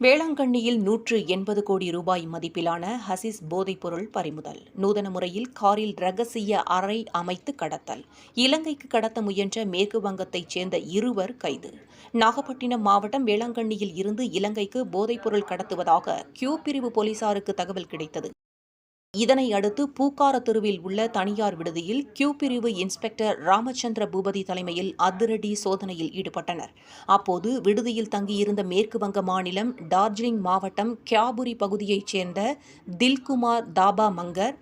வேளாங்கண்ணியில் நூற்று எண்பது கோடி ரூபாய் மதிப்பிலான ஹசிஸ் போதைப்பொருள் பறிமுதல். நூதன முறையில் காரில் ரகசிய அறை அமைத்து கடத்தல். இலங்கைக்கு கடத்த முயன்ற மேற்கு வங்கத்தைச் சேர்ந்த இருவர் கைது. நாகப்பட்டினம் மாவட்டம் வேளாங்கண்ணியில் இருந்து இலங்கைக்கு போதைப்பொருள் கடத்துவதாக கியூ பிரிவு போலீசாருக்கு தகவல் கிடைத்தது. இதனை அடுத்து பூக்கார தெருவில் உள்ள தனியார் விடுதியில் கியூ பிரிவு இன்ஸ்பெக்டர் ராமச்சந்திர பூபதி தலைமையில் அதிரடி சோதனையில் ஈடுபட்டனர். அப்போது விடுதியில் தங்கியிருந்த மேற்கு வங்க மாநிலம் டார்ஜிலிங் மாவட்டம் கியாபுரி பகுதியைச் சேர்ந்த தில்குமார் தாபா மங்கர்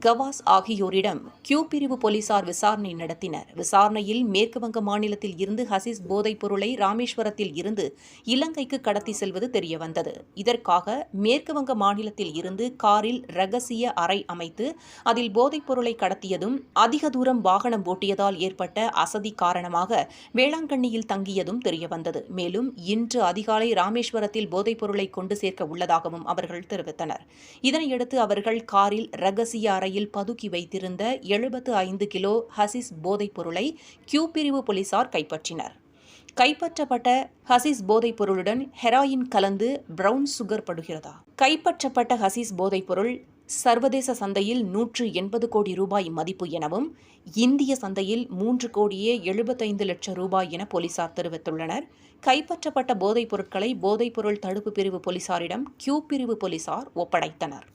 கவாஸ் ஆகியோரிடம் கியூ பிரிவு போலீசார் விசாரணை நடத்தினர். விசாரணையில் மேற்குவங்க மாநிலத்தில் இருந்து ஹசிஸ் போதைப் பொருளை ராமேஸ்வரத்தில் இருந்து இலங்கைக்கு கடத்தி செல்வது தெரியவந்தது. இதற்காக மேற்குவங்க மாநிலத்தில் இருந்து காரில் ரகசிய அறை அமைத்து அதில் போதைப் பொருளை கடத்தியதும் அதிக தூரம் வாகனம் ஓட்டியதால் ஏற்பட்ட அசதி காரணமாக வேளாங்கண்ணியில் தங்கியதும் தெரியவந்தது. மேலும் இன்று அதிகாலை ராமேஸ்வரத்தில் போதைப் பொருளை கொண்டு சேர்க்க உள்ளதாகவும் அவர்கள் தெரிவித்தனர். இதனையடுத்து அவர்கள் காரில் ரகசிய அறையில் பதுக்கி வைத்திருந்த எழுபத்து ஐந்து கிலோ ஹசிஸ் போதைப் பொருளை கியூ பிரிவு போலீசார் கைப்பற்றினர். கைப்பற்றப்பட்ட ஹசிஸ் போதைப் பொருளுடன் ஹெராயின் கலந்து பிரவுன் சுகர் படுகிறதா? கைப்பற்றப்பட்ட ஹசிஸ் போதைப் பொருள் சர்வதேச சந்தையில் நூற்று எண்பது கோடி ரூபாய் மதிப்பு எனவும் இந்திய சந்தையில் மூன்று கோடியே எழுபத்தைந்து லட்சம் ரூபாய் என போலீசார் தெரிவித்துள்ளனர். கைப்பற்றப்பட்ட போதைப் பொருட்களை போதைப்பொருள் தடுப்பு பிரிவு போலீசாரிடம் கியூ பிரிவு போலீசார் ஒப்படைத்தனர்.